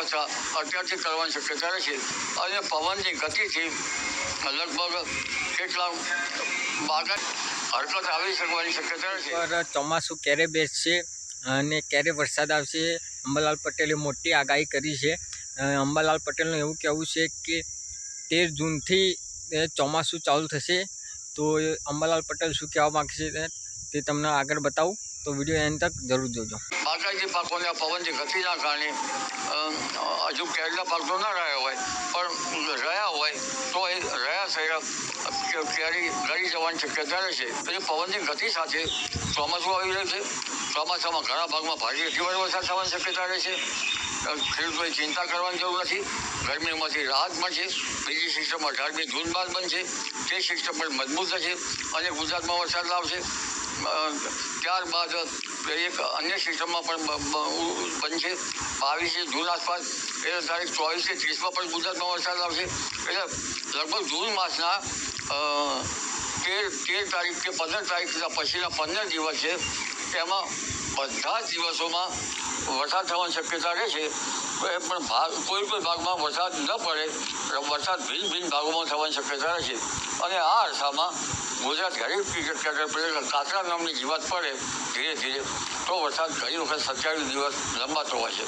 વ્યવસ્થા અત્યારથી કરવાની શક્યતા રહેશે અને પવનની ગતિથી લગભગ કેટલા બાગત હરકત આવી શકવાની શક્યતા રહેશે ચોમાસું ક્યારે બેસશે અને ક્યારે વરસાદ આવશે? અંબાલાલ પટેલે મોટી આગાહી કરી છે. અંબાલાલ પટેલનું એવું કહેવું છે કે તેર જૂનથી ચોમાસું ચાલુ થશે. તો અંબાલાલ પટેલ શું કહેવા માગશે તે- તમને આગળ બતાવું. તો વીડિયો એન્ડ તક જરૂર જોજો. બાગાયતી પાકોને આ પવનની ગતિના કારણે હજુ કેરીના પાક તો ના રહ્યા હોય, પણ રહ્યા હોય, તો એ રહ્યા થયા કેરી ગળી જવાની શક્યતા રહેશે પછી પવનની ગતિ સાથે ચોમાસું આવી રહ્યું છે. ચોમાસામાં ઘણા ભાગમાં ભારે અતિભારે વરસાદ થવાની શક્યતા રહેશે ખેડૂતોએ ચિંતા કરવાની જરૂર નથી. ગરમીમાંથી રાહત મળશે. બીજી સિસ્ટમ અઢારમી જૂન બાદ બનશે. તે સિસ્ટમ પણ મજબૂત થશે અને ગુજરાતમાં વરસાદ લાવશે. ત્યારબાદ એક અન્ય સિસ્ટમમાં પણ બનશે બાવીસે જૂન આસપાસ એટલે તારીખ ચોવીસે ત્રીસમાં પણ ગુજરાતમાં વરસાદ આવશે. એટલે લગભગ જૂન માસના તેર તેર તારીખ કે પંદર તારીખ પછીના પંદર દિવસ છે એમાં બધા જ દિવસોમાં વરસાદ થવાની શક્યતા રહેશે એ પણ ભાગ, કોઈ પણ ભાગમાં વરસાદ ન પડે વરસાદ ભિન્ન ભિન્ન ભાગોમાં થવાની શક્યતા રહે છે. અને આ અરસામાં ગુજરાત ગરીબ ક્રિકેટ કાતરા નામની જીવાત પડે, ધીરે ધીરે તો વરસાદ ઘણી વખત સત્યાવીસ દિવસ લંબાતો હોય છે.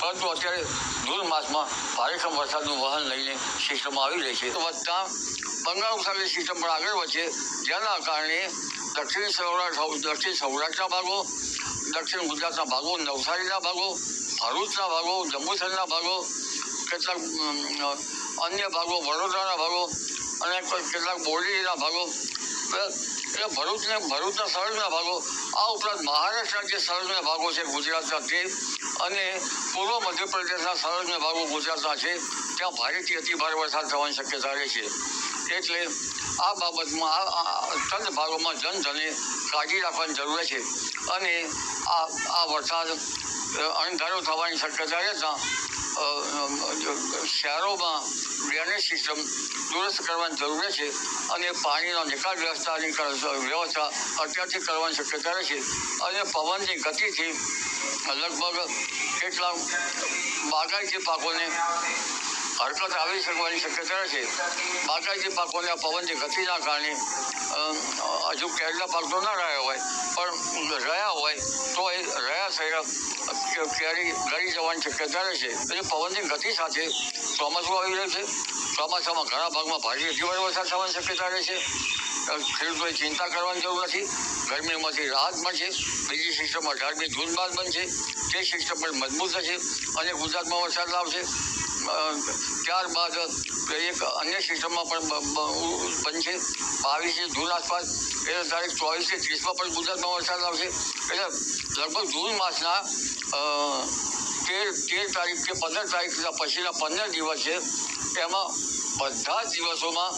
પરંતુ અત્યારે જૂન માસમાં ભારેખમ વરસાદનું વહન લઈને સિસ્ટમ આવી રહી છે. વધતા બંગાળ ઉપસાગરની સિસ્ટમ પણ આગળ વધશે જેના કારણે દક્ષિણ સૌરાષ્ટ્ર દક્ષિણ સૌરાષ્ટ્રના ભાગો, દક્ષિણ ગુજરાતના ભાગો, નવસારીના ભાગો, ભરૂચના ભાગો જંબુસરના ભાગો, કેટલાક અન્ય ભાગો, વડોદરાના ભાગો અને કેટલાક બોરડીના ભાગો. એટલે ભરૂચને, ભરૂચના સરહદના ભાગો, આ ઉપરાંત મહારાષ્ટ્રના જે સરહદના ભાગો છે, ગુજરાતના તે અને પૂર્વ મધ્યપ્રદેશના સરહદના ભાગો ગુજરાતના છે, ત્યાં ભારેથી અતિ ભારે વરસાદ થવાની શક્યતા રહે છે. એટલે આ બાબતમાં આ ભાગોમાં જનધને કાળજી રાખવાની જરૂર છે. અને આ આ વરસાદ અણધારો થવાની શક્યતા રહેતા શહેરોમાં ડ્રેનેજ સિસ્ટમ દુરસ્ત કરવાની જરૂર છે અને પાણીનો નિકાલ વ્યવસ્થાની વ્યવસ્થા અત્યારથી કરવાની શક્યતા રહેશે. અને પવનની ગતિથી લગભગ કેટલા બાગાયતી પાકોને હરકત આવી શકવાની શક્યતા નથી. બાગાયતી પાકોને પવનની ગતિના કારણે હજુ કેરીના પાક તો ના રહ્યા હોય, પણ રહ્યા હોય, તો એ રહ્યા થયા કે- કેરી ગળી જવાની શક્યતા રહેશે. એટલે પવનની ગતિ સાથે ચોમાસું આવી રહ્યું છે. ચોમાસામાં ઘણા ભાગમાં ભારે અતિભારે વરસાદ થવાની શક્યતા રહેશે. ખેડૂતોએ ચિંતા કરવાની જરૂર નથી. ગરમીમાંથી રાહત મળશે. બીજી સિસ્ટમ અઢારમી જૂન બાદ બનશે. તે સિસ્ટમ પણ મજબૂત થશે અને ગુજરાતમાં વરસાદ લાવશે. ત્યારબાદ એક અન્ય સિસ્ટમમાં પણ બનશે. બાવીસે જૂન આસપાસ એટલે તારીખ ચોવીસે ત્રીસમાં પણ ગુજરાતમાં વરસાદ આવશે. એટલે લગભગ જૂન માસના તેર તેર તારીખ કે પંદર તારીખ પછીના પંદર દિવસ છે એમાં બધા જ દિવસોમાં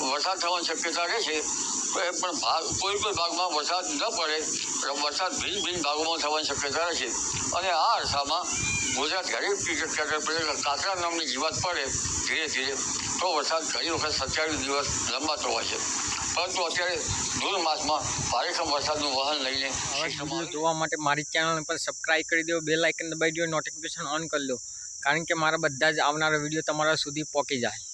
વરસાદ થવાની શક્યતા રહેશે એ પણ ભાગ કોઈ કોઈ ભાગમાં વરસાદ ન પડે વરસાદ ભિન્ન ભિન્ન ભાગોમાં થવાની શક્યતા રહેશે અને આ અરસામાં ગુજરાત ઘણી કાતરા નામની જીવાત પડે ધીરે ધીરે તો વરસાદ ઘણી વખત સત્યાવીસ દિવસ લંબાતો હોય છે. પરંતુ અત્યારે જૂન માસમાં ભારેખમ વરસાદનું વહન લઈને જોવા માટે મારી ચેનલ પર સબસ્ક્રાઈબ કરી દો બે લાઇકન દબાવી દો નોટિફિકેશન ઓન કરી દો. કારણ કે મારા બધા જ આવનારા વીડિયો તમારા સુધી પહોંચી જાય.